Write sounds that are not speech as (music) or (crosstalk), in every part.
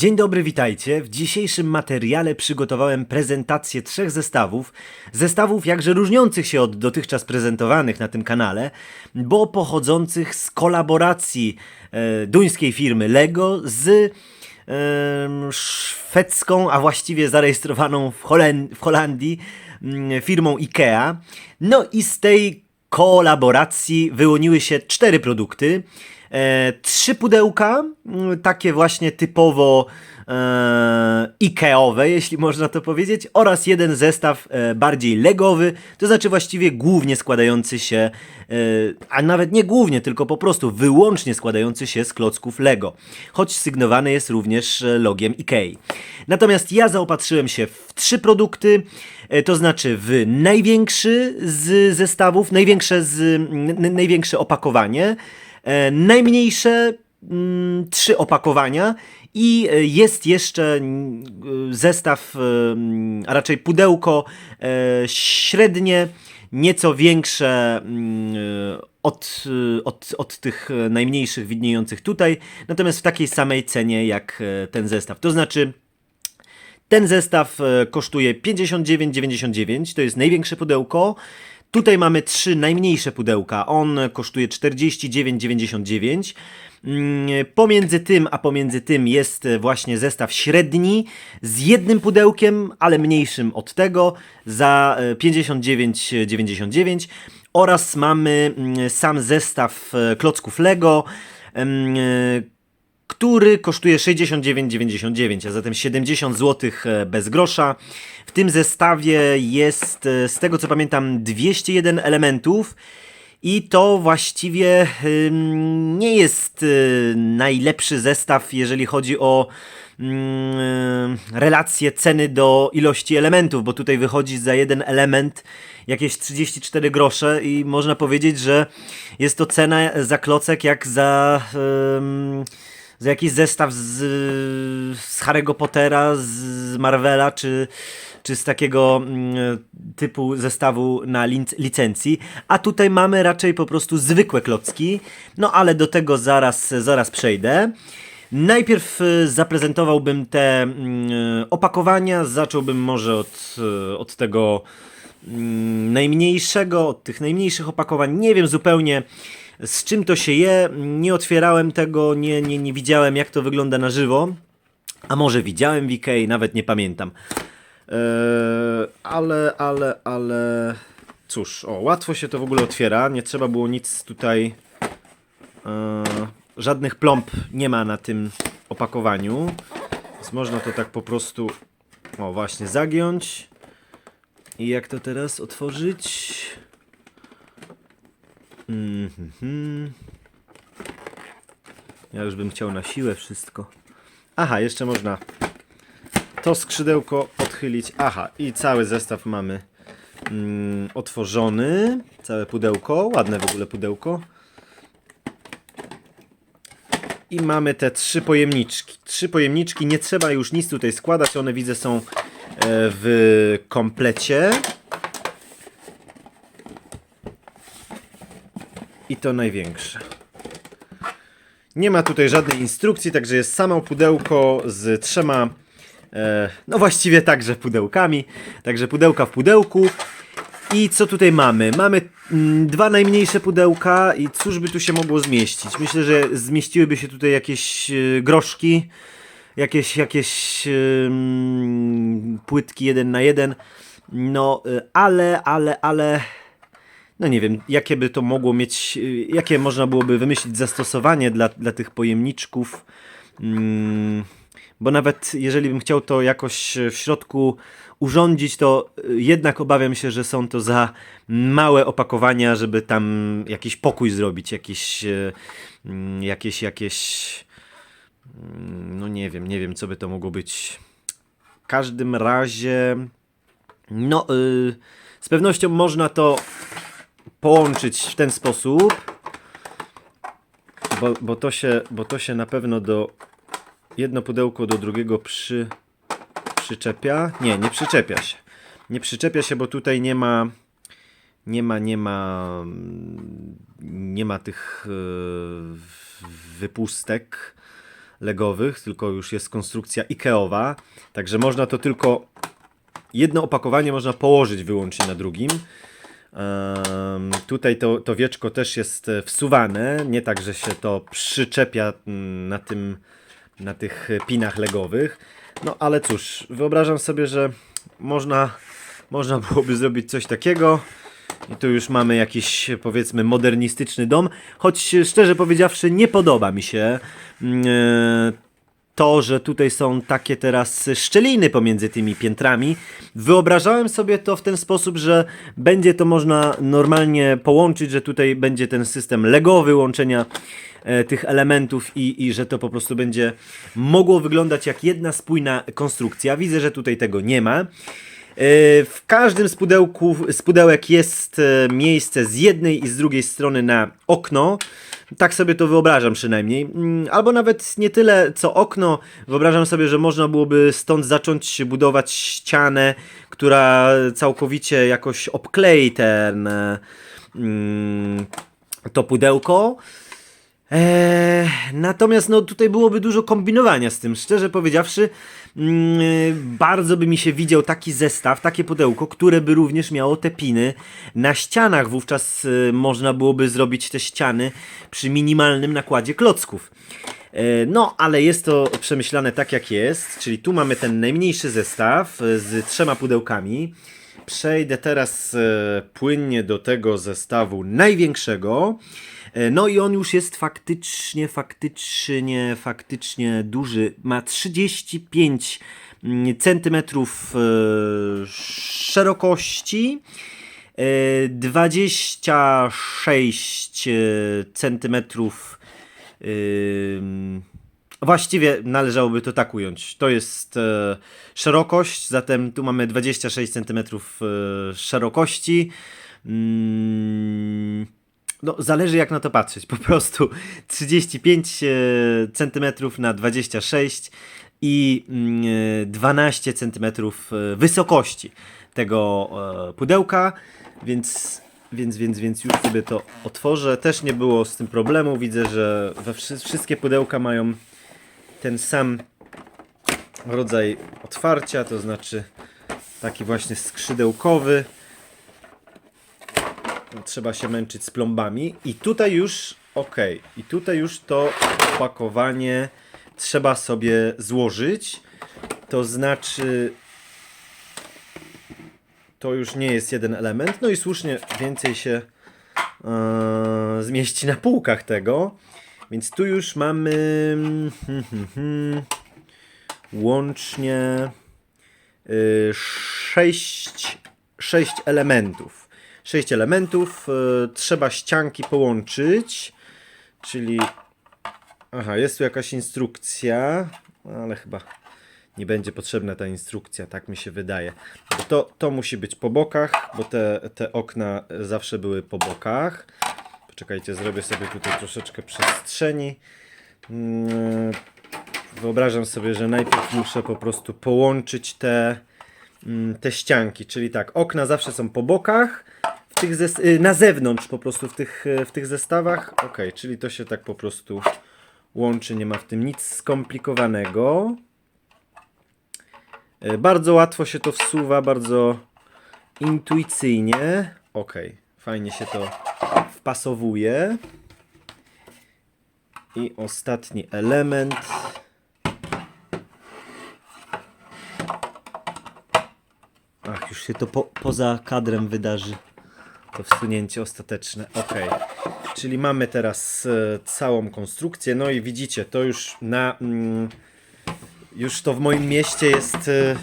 Dzień dobry, witajcie. W dzisiejszym materiale przygotowałem prezentację trzech zestawów. Zestawów jakże różniących się od dotychczas prezentowanych na tym kanale, bo pochodzących z kolaboracji e, duńskiej firmy Lego z em, szwedzką, a właściwie zarejestrowaną w, Holen- w Holandii mm, firmą IKEA. No i z tej kolaboracji wyłoniły się cztery produkty. E, trzy pudełka, mm, takie właśnie typowo e, Ikeowe, jeśli można to powiedzieć, oraz jeden zestaw e, bardziej legowy, to znaczy właściwie głównie składający się, e, a nawet nie głównie, tylko po prostu wyłącznie składający się z klocków Lego, choć sygnowany jest również logiem Ikei. Natomiast ja zaopatrzyłem się w trzy produkty, to znaczy w największy z zestawów, największe, z, największe opakowanie, najmniejsze mm, trzy opakowania i e, jest jeszcze e, zestaw, e, a raczej pudełko e, średnie, nieco większe e, od, e, od, od tych e, najmniejszych widniejących tutaj, natomiast w takiej samej cenie jak e, ten zestaw. To znaczy ten zestaw e, kosztuje 59,99, to jest największe pudełko. Tutaj mamy trzy najmniejsze pudełka. On kosztuje 49,99. Mm, Pomiędzy tym a pomiędzy tym jest e, właśnie zestaw średni z jednym pudełkiem, ale mniejszym od tego za e, 59,99 oraz mamy mm, sam zestaw e, klocków Lego. e, który kosztuje 69,99, a zatem 70 zł bez grosza. W tym zestawie jest, e, z tego co pamiętam, 201 elementów. I to właściwie nie jest y, najlepszy zestaw, jeżeli chodzi o mm, relację ceny do ilości elementów, bo tutaj wychodzi za jeden element jakieś 34 grosze i można powiedzieć, że jest to cena za klocek jak za, za jakiś zestaw z, z Harry'ego Pottera, z Marvela, czy, czy z takiego mm, typu zestawu na licencji, a tutaj mamy raczej po prostu zwykłe klocki, no ale do tego zaraz, zaraz przejdę. Najpierw y, zaprezentowałbym te mm, opakowania, zacząłbym może od, y, od tego mm, najmniejszego, od tych najmniejszych opakowań. Nie wiem zupełnie z czym to się je, nie otwierałem tego, nie, nie, nie widziałem jak to wygląda na żywo. A może widziałem Ikei, nawet nie pamiętam. Eee, ale, ale, ale. Cóż, o, łatwo się to w ogóle otwiera. Nie trzeba było nic tutaj. Eee, żadnych plomb nie ma na tym opakowaniu. Więc można to tak po prostu. O, właśnie, zagiąć. I jak to teraz otworzyć? Mhm. Ja już bym chciał na siłę wszystko. Aha, jeszcze można to skrzydełko odchylić. Aha, i cały zestaw mamy mm, otworzony. Całe pudełko, ładne w ogóle pudełko. I mamy te trzy pojemniczki. Trzy pojemniczki, nie trzeba już nic tutaj składać, one widzę są e, w komplecie. I to największe. Nie ma tutaj żadnej instrukcji, także jest samo pudełko z trzema, no właściwie także pudełkami. Także pudełka w pudełku. I co tutaj mamy? Mamy mm, dwa najmniejsze pudełka i cóż by tu się mogło zmieścić? Myślę, że zmieściłyby się tutaj jakieś e, groszki, jakieś, jakieś em, płytki jeden na jeden. No, e, ale, ale, ale no nie wiem, jakie by to mogło mieć, jakie można byłoby wymyślić zastosowanie dla, dla tych pojemniczków. Mm, bo nawet jeżeli bym chciał to jakoś w środku urządzić, to y, jednak obawiam się, że są to za małe opakowania, żeby tam jakiś pokój zrobić, jakieś, y, mm, jakieś, jakieś, mm, no nie wiem, nie wiem, co by to mogło być. W każdym razie, no, y, z pewnością można to połączyć w ten sposób, bo, bo, to, się, bo to się na pewno do jedno pudełko do drugiego przy, przyczepia. Nie, nie przyczepia się. Nie przyczepia się, bo tutaj nie ma nie ma, nie ma nie ma tych e, wypustek legowych, tylko już jest konstrukcja Ikeowa, także można to tylko jedno opakowanie można położyć wyłącznie na drugim. Tutaj to, to wieczko też jest e, wsuwane, nie tak, że się to przyczepia mm, na tym, na tych pinach legowych. No ale cóż, wyobrażam sobie, że można, można byłoby zrobić coś takiego. I tu już mamy jakiś, powiedzmy, modernistyczny dom. Choć szczerze powiedziawszy, nie podoba mi się e, to, że tutaj są takie teraz szczeliny pomiędzy tymi piętrami. Wyobrażałem sobie to w ten sposób, że będzie to można normalnie połączyć, że tutaj będzie ten system legowy łączenia e, tych elementów i, i że to po prostu będzie mogło wyglądać jak jedna spójna konstrukcja. Widzę, że tutaj tego nie ma. E, W każdym z, pudełku, z pudełek jest e, miejsce z jednej i z drugiej strony na okno. Tak sobie to wyobrażam przynajmniej. Mm, Albo nawet nie tyle co okno. Wyobrażam sobie, że można byłoby stąd zacząć budować ścianę, która całkowicie jakoś obklei ten, e, mm, to pudełko. Eee, natomiast no, tutaj byłoby dużo kombinowania z tym. Szczerze powiedziawszy, mm, bardzo by mi się widział taki zestaw, takie pudełko, które by również miało te piny. Na ścianach wówczas y, można byłoby zrobić te ściany przy minimalnym nakładzie klocków. E, No, ale jest to przemyślane tak jak jest, czyli tu mamy ten najmniejszy zestaw e, z trzema pudełkami. Przejdę teraz płynnie do tego zestawu największego. E, No i on już jest faktycznie, faktycznie, faktycznie duży. Ma 35 mm, centymetrów e, szerokości. e, 26 e, centymetrów Ym, Właściwie należałoby to tak ująć. To jest e, szerokość, zatem tu mamy 26 cm e, szerokości. Mm, no, zależy jak na to patrzeć. Po prostu 35 e, cm na 26 i mm, e, 12 cm e, wysokości tego pudełka, więc więc, więc, więc już sobie to otworzę. Też nie było z tym problemu. Widzę, że we wszy wszystkie pudełka mają ten sam rodzaj otwarcia, to znaczy taki właśnie skrzydełkowy. Trzeba się męczyć z plombami. I tutaj już, ok, i tutaj już to opakowanie trzeba sobie złożyć. To znaczy to już nie jest jeden element. No i słusznie więcej się e, zmieści na półkach tego. Więc tu już mamy hmm, hmm, hmm, łącznie y, sześć, sześć elementów. Sześć elementów. y, trzeba ścianki połączyć. Czyli. Aha, jest tu jakaś instrukcja, ale chyba nie będzie potrzebna ta instrukcja, tak mi się wydaje. To, to musi być po bokach, bo te, te okna zawsze były po bokach. Poczekajcie, zrobię sobie tutaj troszeczkę przestrzeni. Mm, Wyobrażam sobie, że najpierw muszę po prostu połączyć te, mm, te ścianki, czyli tak, okna zawsze są po bokach, tych y, na zewnątrz po prostu w tych, y, w tych zestawach. Ok, czyli to się tak po prostu łączy, nie ma w tym nic skomplikowanego. E, Bardzo łatwo się to wsuwa, bardzo intuicyjnie. Ok, fajnie się to wpasowuje. I ostatni element. Ach, już się to po, poza kadrem wydarzy. To wsunięcie ostateczne. Ok. Czyli mamy teraz e, całą konstrukcję. No i widzicie, to już na. Mm, już to w moim mieście jest e,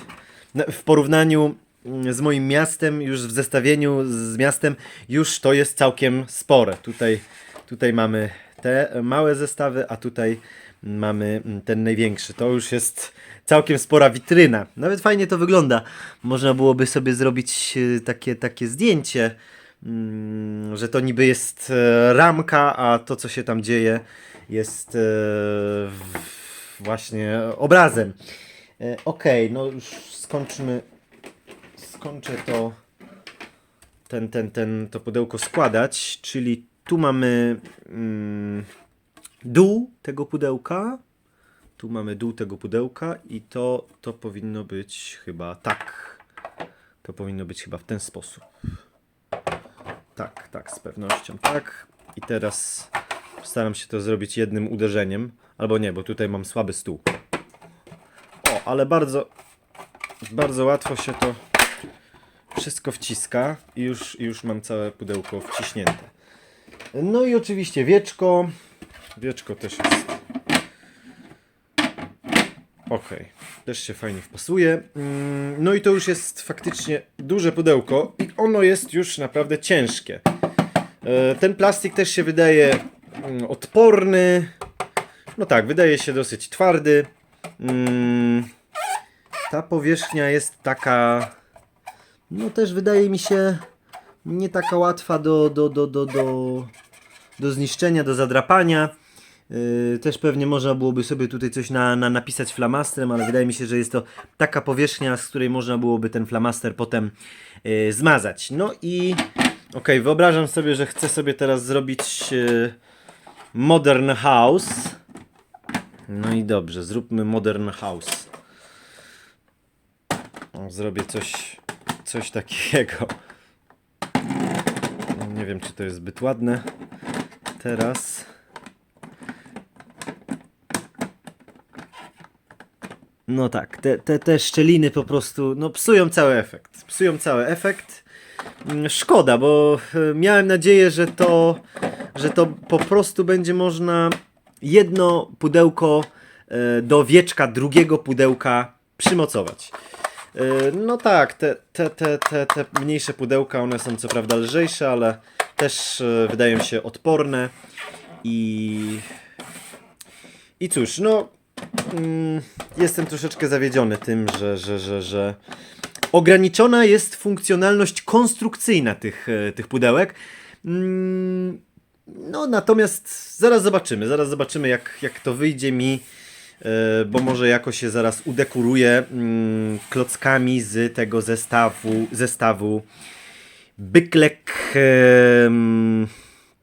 w porównaniu mm, z moim miastem, już w zestawieniu z miastem, już to jest całkiem spore. Tutaj, tutaj mamy te małe zestawy, a tutaj mamy mm, ten największy. To już jest całkiem spora witryna. Nawet fajnie to wygląda. Można byłoby sobie zrobić e, takie, takie zdjęcie, że to niby jest e, ramka, a to co się tam dzieje jest e, właśnie obrazem. E, Okej, no już skończmy. Skończę to. Ten, ten, ten, to pudełko składać, czyli tu mamy mm, dół tego pudełka. Tu mamy dół tego pudełka i to, to powinno być chyba tak. To powinno być chyba w ten sposób. Tak, tak, z pewnością tak. I teraz staram się to zrobić jednym uderzeniem. Albo nie, bo tutaj mam słaby stół. O, ale bardzo, bardzo łatwo się to wszystko wciska i już, już mam całe pudełko wciśnięte. No i oczywiście wieczko. Wieczko też jest. Okej, też się fajnie wpasuje. Mm, No i to już jest faktycznie duże pudełko i ono jest już naprawdę ciężkie. E, Ten plastik też się wydaje mm, odporny. No tak, wydaje się dosyć twardy. Mm, Ta powierzchnia jest taka. No też wydaje mi się nie taka łatwa do, do, do, do, do, do zniszczenia, do zadrapania. Yy, też pewnie można byłoby sobie tutaj coś na, na, napisać flamastrem, ale wydaje mi się, że jest to taka powierzchnia, z której można byłoby ten flamaster potem yy, zmazać. No i okej, wyobrażam sobie, że chcę sobie teraz zrobić yy, Modern House. No i dobrze, zróbmy Modern House. O, zrobię coś, coś takiego. Nie wiem, czy to jest zbyt ładne. Teraz. No tak, te, te, te szczeliny po prostu no, psują cały efekt. Psują cały efekt. Mm, Szkoda, bo e, miałem nadzieję, że to, że to po prostu będzie można jedno pudełko e, do wieczka drugiego pudełka przymocować. E, No tak, te, te, te, te, te mniejsze pudełka, one są co prawda lżejsze, ale też wydają się odporne i... I cóż, no mm, jestem troszeczkę zawiedziony tym, że, że, że, że ograniczona jest funkcjonalność konstrukcyjna tych, e, tych pudełek. Mm, No natomiast zaraz zobaczymy, zaraz zobaczymy jak, jak to wyjdzie mi, e, bo może jakoś się zaraz udekoruję mm, klockami z tego zestawu, zestawu Byklek em,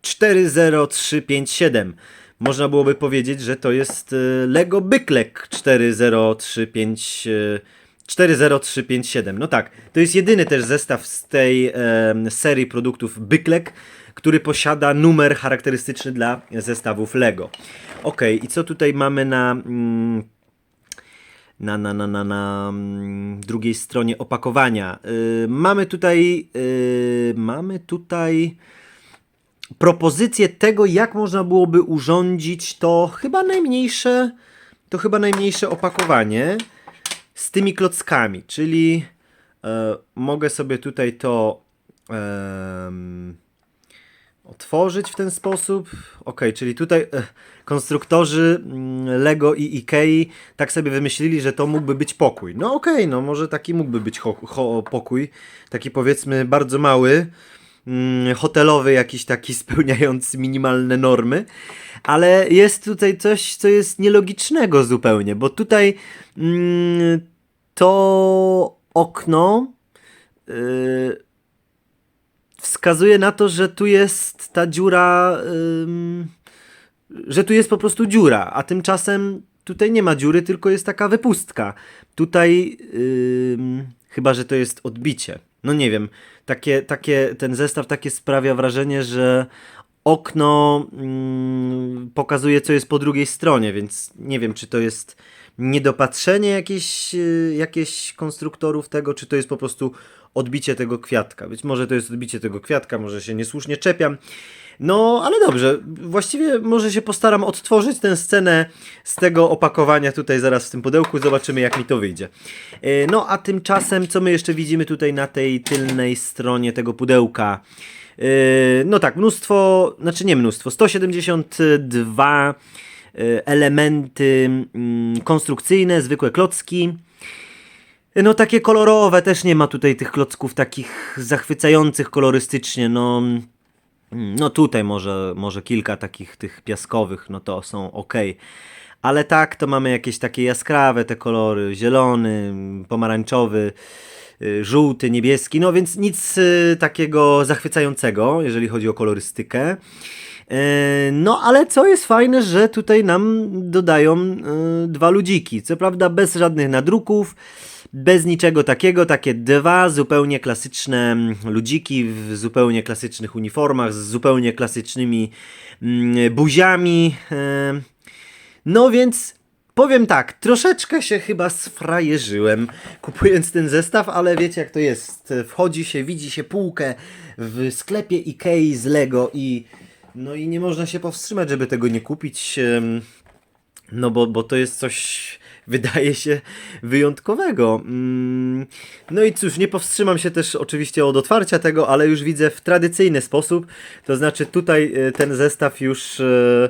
40357. Można byłoby powiedzieć, że to jest e, Lego Byklek 40355 e, 40357. No tak, to jest jedyny też zestaw z tej em, serii produktów Byklek, który posiada numer charakterystyczny dla zestawów Lego. Ok, i co tutaj mamy na mm, na, na, na, na, na mm, drugiej stronie opakowania. Y, mamy tutaj y, mamy tutaj propozycję tego, jak można byłoby urządzić to chyba najmniejsze to chyba najmniejsze opakowanie z tymi klockami, czyli e, mogę sobie tutaj to em, otworzyć w ten sposób. Ok, czyli tutaj e, konstruktorzy mm, Lego i Ikei tak sobie wymyślili, że to mógłby być pokój. No okej, no może taki mógłby być ho, ho, pokój, taki powiedzmy bardzo mały, hotelowy jakiś taki (laughs) spełniający minimalne normy, ale jest tutaj coś, co jest nielogicznego zupełnie, bo tutaj mm, to okno yy, wskazuje na to, że tu jest ta dziura, że tu jest po prostu dziura, a tymczasem tutaj nie ma dziury, tylko jest taka wypustka. Tutaj chyba, że to jest odbicie. No nie wiem, takie, takie, ten zestaw takie sprawia wrażenie, że okno mm, pokazuje, co jest po drugiej stronie, więc nie wiem, czy to jest niedopatrzenie jakieś, y, jakieś konstruktorów tego, czy to jest po prostu odbicie tego kwiatka. Być może to jest odbicie tego kwiatka, może się niesłusznie czepiam. No, ale dobrze. Właściwie może się postaram odtworzyć tę scenę z tego opakowania tutaj zaraz w tym pudełku. Zobaczymy, jak mi to wyjdzie. E, No, a tymczasem, co my jeszcze widzimy tutaj na tej tylnej stronie tego pudełka? Yy, No tak, mnóstwo, znaczy nie mnóstwo, 172 yy, elementy mm, konstrukcyjne, zwykłe klocki. No takie kolorowe, też nie ma tutaj tych klocków takich zachwycających kolorystycznie, no... No tutaj może, może kilka takich tych piaskowych, no to są ok. Ale tak, to mamy jakieś takie jaskrawe te kolory, zielony, pomarańczowy, y, żółty, niebieski, no więc nic y, takiego zachwycającego, jeżeli chodzi o kolorystykę. E, No, ale co jest fajne, że tutaj nam dodają dwa ludziki. Co prawda bez żadnych nadruków, bez niczego takiego. Takie dwa zupełnie klasyczne mm, ludziki w zupełnie klasycznych uniformach, z zupełnie klasycznymi mm, buziami. No więc powiem tak, troszeczkę się chyba sfrajerzyłem kupując ten zestaw, ale wiecie jak to jest. Wchodzi się, widzi się półkę w sklepie Ikei z Lego i no i nie można się powstrzymać, żeby tego nie kupić. No bo, bo to jest coś, (laughs) wydaje się, wyjątkowego. Mm, No i cóż, nie powstrzymam się też oczywiście od otwarcia tego, ale już widzę w tradycyjny sposób. To znaczy tutaj e, ten zestaw już e,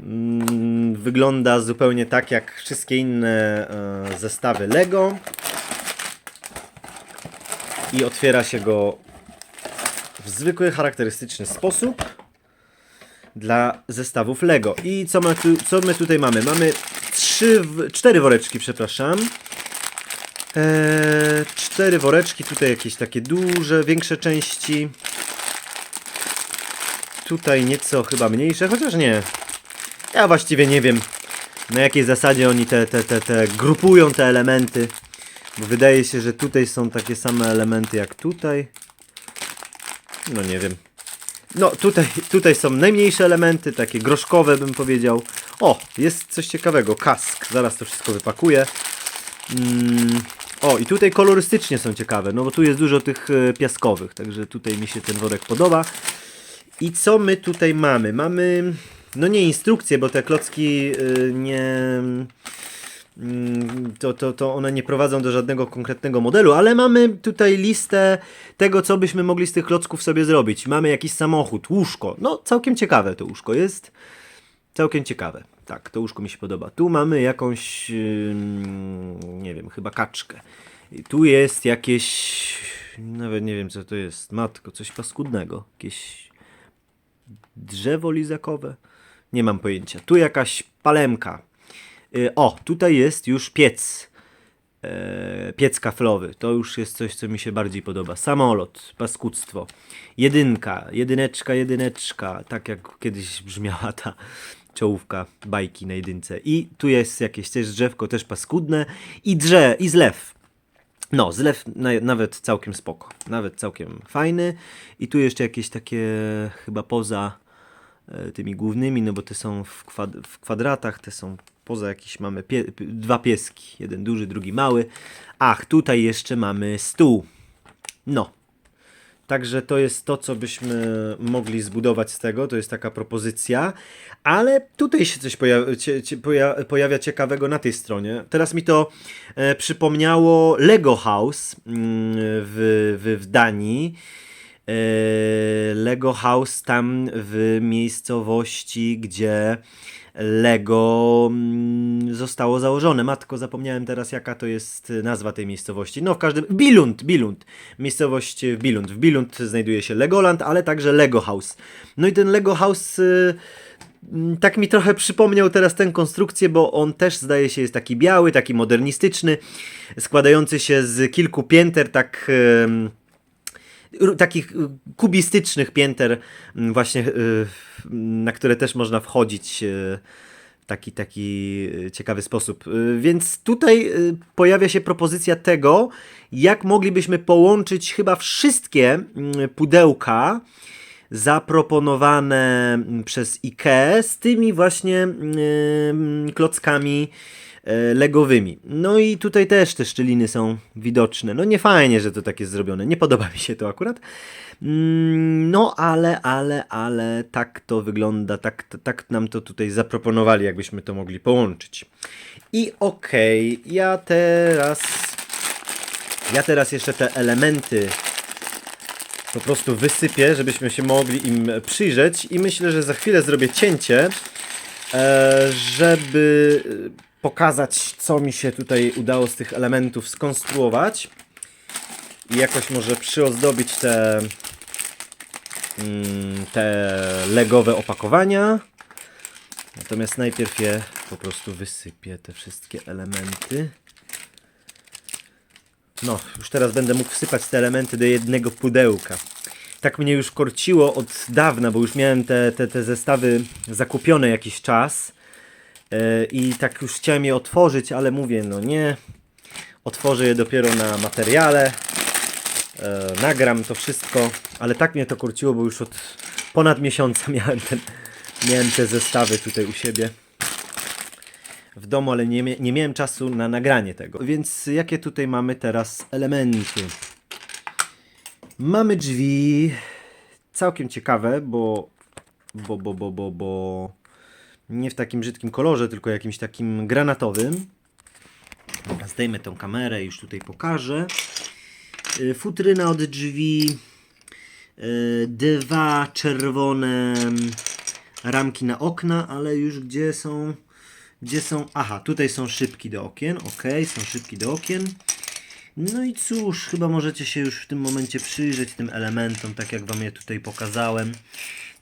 mm, wygląda zupełnie tak jak wszystkie inne e, zestawy Lego. I otwiera się go w zwykły, charakterystyczny sposób dla zestawów Lego. I co, ma tu, co my tutaj mamy? Mamy trzy, cztery woreczki, przepraszam. Eee, cztery woreczki, tutaj jakieś takie duże, większe części. Tutaj nieco chyba mniejsze, chociaż nie. Ja właściwie nie wiem, na jakiej zasadzie oni te, te, te, te grupują te elementy. Bo wydaje się, że tutaj są takie same elementy jak tutaj. No nie wiem. No tutaj, tutaj są najmniejsze elementy, takie groszkowe bym powiedział. O, jest coś ciekawego, kask. Zaraz to wszystko wypakuję. Mm, o, i tutaj kolorystycznie są ciekawe, no bo tu jest dużo tych e, piaskowych, także tutaj mi się ten worek podoba. I co my tutaj mamy? Mamy, no nie instrukcje, bo te klocki y, nie... mm, To, to, to one nie prowadzą do żadnego konkretnego modelu, ale mamy tutaj listę tego, co byśmy mogli z tych klocków sobie zrobić. Mamy jakiś samochód, łóżko. No, całkiem ciekawe to łóżko jest. Całkiem ciekawe. Tak, to łóżko mi się podoba. Tu mamy jakąś, nie wiem, chyba kaczkę. I tu jest jakieś, nawet nie wiem co to jest. Matko, coś paskudnego. Jakieś drzewo lizakowe? Nie mam pojęcia. Tu jakaś palemka. Y, O, tutaj jest już piec. E, piec kaflowy. To już jest coś, co mi się bardziej podoba. Samolot, paskudztwo. Jedynka, jedyneczka, jedyneczka. Tak jak kiedyś brzmiała ta czołówka bajki na jedynce. I tu jest jakieś też drzewko, też paskudne. I drze, i zlew. No, zlew na, nawet całkiem spoko. Nawet całkiem fajny. I tu jeszcze jakieś takie chyba poza e, tymi głównymi, no bo te są w, kwad w kwadratach, te są poza jakieś mamy pie dwa pieski. Jeden duży, drugi mały. Ach, tutaj jeszcze mamy stół. No. Także to jest to, co byśmy mogli zbudować z tego. To jest taka propozycja. Ale tutaj się coś poja cie cie poja pojawia ciekawego na tej stronie. Teraz mi to e, przypomniało Lego House mm, w, w, w Danii. E, Lego House tam w miejscowości, gdzie Lego mm, zostało założone. Matko, zapomniałem teraz jaka to jest nazwa tej miejscowości. No w każdym... Billund, Billund. Miejscowość w Billund. W Billund znajduje się Legoland, ale także Lego House. No i ten Lego House... y, Mm, tak mi trochę przypomniał teraz tę konstrukcję, bo on też zdaje się jest taki biały, taki modernistyczny, składający się z kilku pięter, tak takich y, kubistycznych pięter, mm, właśnie y, na które też można wchodzić y, w taki, taki y, ciekawy sposób. Y, Więc tutaj y, pojawia się propozycja tego, jak moglibyśmy połączyć chyba wszystkie mm, pudełka zaproponowane mm, przez IKEA z tymi właśnie klockami legowymi. No i tutaj też te szczeliny są widoczne. No nie fajnie, że to tak jest zrobione. Nie podoba mi się to akurat. Mm, No ale, ale, ale tak to wygląda, tak, tak nam to tutaj zaproponowali, jakbyśmy to mogli połączyć. I okej, ja teraz ja teraz jeszcze te elementy po prostu wysypię, żebyśmy się mogli im przyjrzeć i myślę, że za chwilę zrobię cięcie, e, żeby e, pokazać, co mi się tutaj udało z tych elementów skonstruować i jakoś może przyozdobić te, mm, te legowe opakowania. Natomiast najpierw je po prostu wysypię, te wszystkie elementy. No, już teraz będę mógł wsypać te elementy do jednego pudełka. tak mnie już korciło od dawna, bo już miałem te, te, te zestawy zakupione jakiś czas i tak już chciałem je otworzyć, ale mówię, no nie, otworzę je dopiero na materiale, e, nagram to wszystko, ale tak mnie to korciło, bo już od ponad miesiąca (laughs) miałem, ten, miałem te zestawy tutaj u siebie. W domu, ale nie, nie miałem czasu na nagranie tego. Więc jakie tutaj mamy teraz elementy? Mamy drzwi. Całkiem ciekawe, bo bo, bo, bo, bo, bo nie w takim brzydkim kolorze, tylko jakimś takim granatowym. Zdejmę tą kamerę, już tutaj pokażę. Y, Futryna od drzwi, y, dwa czerwone mm, ramki na okna, ale już gdzie są, gdzie są, aha, tutaj są szybki do okien, ok, są szybki do okien. No i cóż, chyba możecie się już w tym momencie przyjrzeć tym elementom, tak jak Wam je tutaj pokazałem.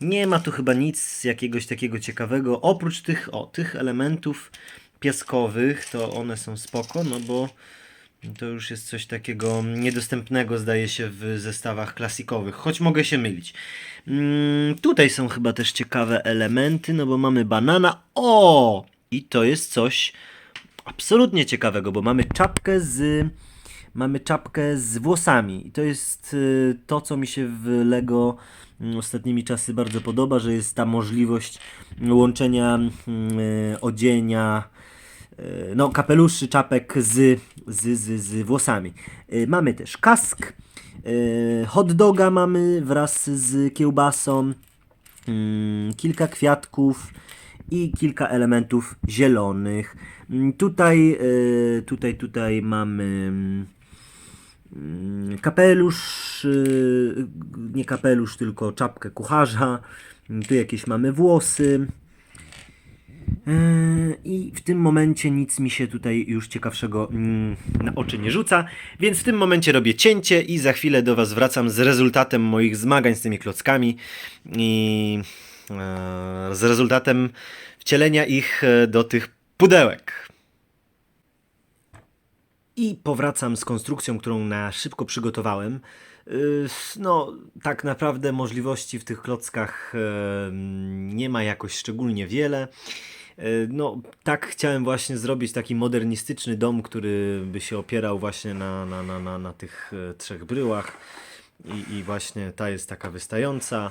Nie ma tu chyba nic jakiegoś takiego ciekawego, oprócz tych, o, tych elementów piaskowych, to one są spoko, no bo to już jest coś takiego niedostępnego, zdaje się, w zestawach klasikowych, choć mogę się mylić. Mm, tutaj są chyba też ciekawe elementy, no bo mamy banana. O! I to jest coś absolutnie ciekawego, bo mamy czapkę z mamy czapkę z włosami. I to jest y, to, co mi się w Lego mm, ostatnimi czasy bardzo podoba, że jest ta możliwość łączenia mm, y, odzienia, y, no, kapeluszy, czapek z, z, z, z włosami. Mamy też kask, hot doga mamy wraz z kiełbasą, mm, kilka kwiatków i kilka elementów zielonych. Tutaj, tutaj, tutaj mamy kapelusz, y, nie kapelusz, tylko czapkę kucharza. Mm, Tu jakieś mamy włosy. Yy, I w tym momencie nic mi się tutaj już ciekawszego mm, na oczy nie rzuca, więc w tym momencie robię cięcie i za chwilę do Was wracam z rezultatem moich zmagań z tymi klockami i e, z rezultatem wcielenia ich e, do tych pudełek. I powracam z konstrukcją, którą na szybko przygotowałem. Yy, No, tak naprawdę możliwości w tych klockach e, nie ma jakoś szczególnie wiele. E, No, tak chciałem właśnie zrobić taki modernistyczny dom, który by się opierał właśnie na, na, na, na, na tych trzech bryłach. I, I właśnie ta jest taka wystająca.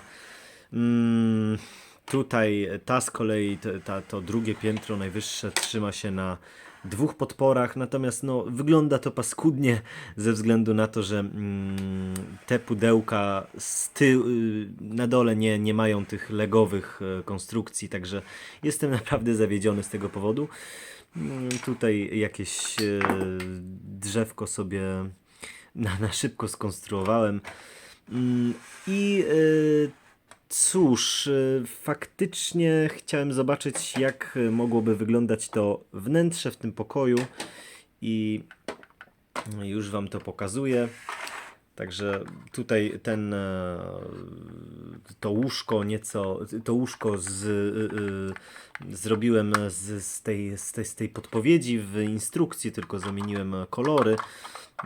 Mm, tutaj ta z kolei, ta, to drugie piętro najwyższe trzyma się na dwóch podporach, natomiast no, wygląda to paskudnie ze względu na to, że mm, te pudełka z tyłu, na dole nie, nie mają tych legowych e, konstrukcji, także jestem (laughs) naprawdę zawiedziony z tego powodu. Mm, Tutaj jakieś e, drzewko sobie na, na szybko skonstruowałem. Mm, I e, cóż, e, faktycznie chciałem zobaczyć, jak mogłoby wyglądać to wnętrze w tym pokoju i już Wam to pokazuję. Także tutaj ten e, to łóżko nieco, to łóżko z, y, y, zrobiłem z, z, tej, z, tej, z tej podpowiedzi w instrukcji, tylko zamieniłem kolory.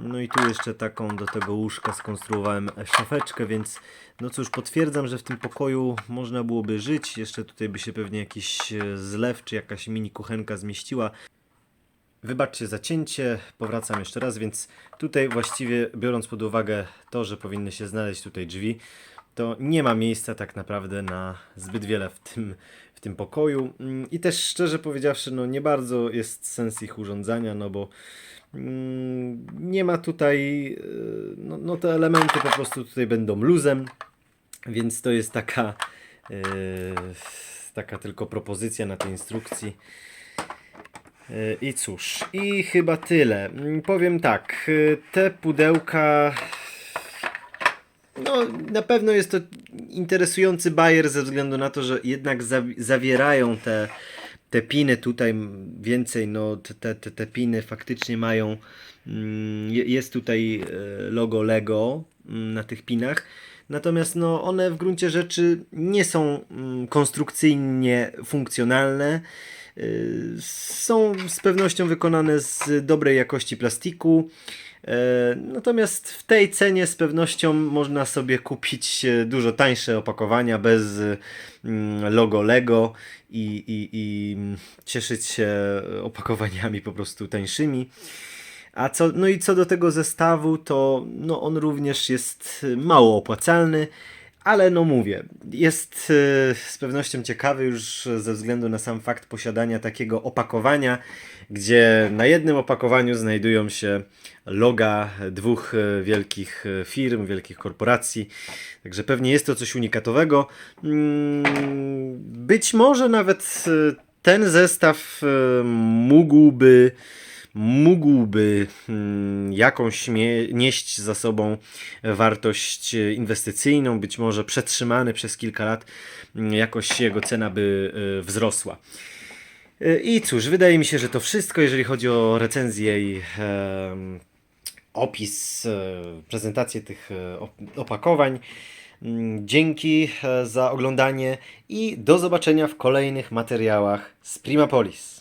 No i tu jeszcze taką do tego łóżka skonstruowałem szafeczkę, więc no cóż, potwierdzam, że w tym pokoju można byłoby żyć. Jeszcze tutaj by się pewnie jakiś e, zlew czy jakaś mini kuchenka zmieściła. Wybaczcie za cięcie, powracam jeszcze raz, więc tutaj właściwie biorąc pod uwagę to, że powinny się znaleźć tutaj drzwi, to nie ma miejsca tak naprawdę na zbyt wiele w tym, w tym pokoju. Mm, I też szczerze powiedziawszy, no nie bardzo jest sens ich urządzania, no bo mm, nie ma tutaj, y, no, no te elementy po prostu tutaj będą luzem, więc to jest taka, y, taka tylko propozycja na tej instrukcji. Y, I cóż, i chyba tyle. Mm, Powiem tak, te pudełka. No, na pewno jest to interesujący bajer ze względu na to, że jednak zawi- zawierają te, te piny tutaj więcej. No, te, te, te, piny faktycznie mają. mm, je- Jest tutaj e, logo Lego mm, na tych pinach. Natomiast no, one w gruncie rzeczy nie są mm, konstrukcyjnie funkcjonalne. y, są z pewnością wykonane z dobrej jakości plastiku. E, Natomiast w tej cenie z pewnością można sobie kupić e, dużo tańsze opakowania bez mm, logo Lego i, i, i mm, cieszyć się opakowaniami po prostu tańszymi. A co, no i co do tego zestawu, to no on również jest mało opłacalny, ale no mówię, jest y, z pewnością ciekawy już ze względu na sam fakt posiadania takiego opakowania, gdzie na jednym opakowaniu znajdują się loga dwóch y, wielkich y, firm, wielkich korporacji. Także pewnie jest to coś unikatowego. Mm, Być może nawet ten zestaw mógłby mógłby mm, jakąś nieść za sobą wartość inwestycyjną, być może przetrzymany przez kilka lat, mm, jakoś jego cena by e, wzrosła. E, I cóż, wydaje mi się, że to wszystko, jeżeli chodzi o recenzję i opis, e, prezentację tych op- opakowań. Mm, Dzięki e, za oglądanie i do zobaczenia w kolejnych materiałach z Primapolis.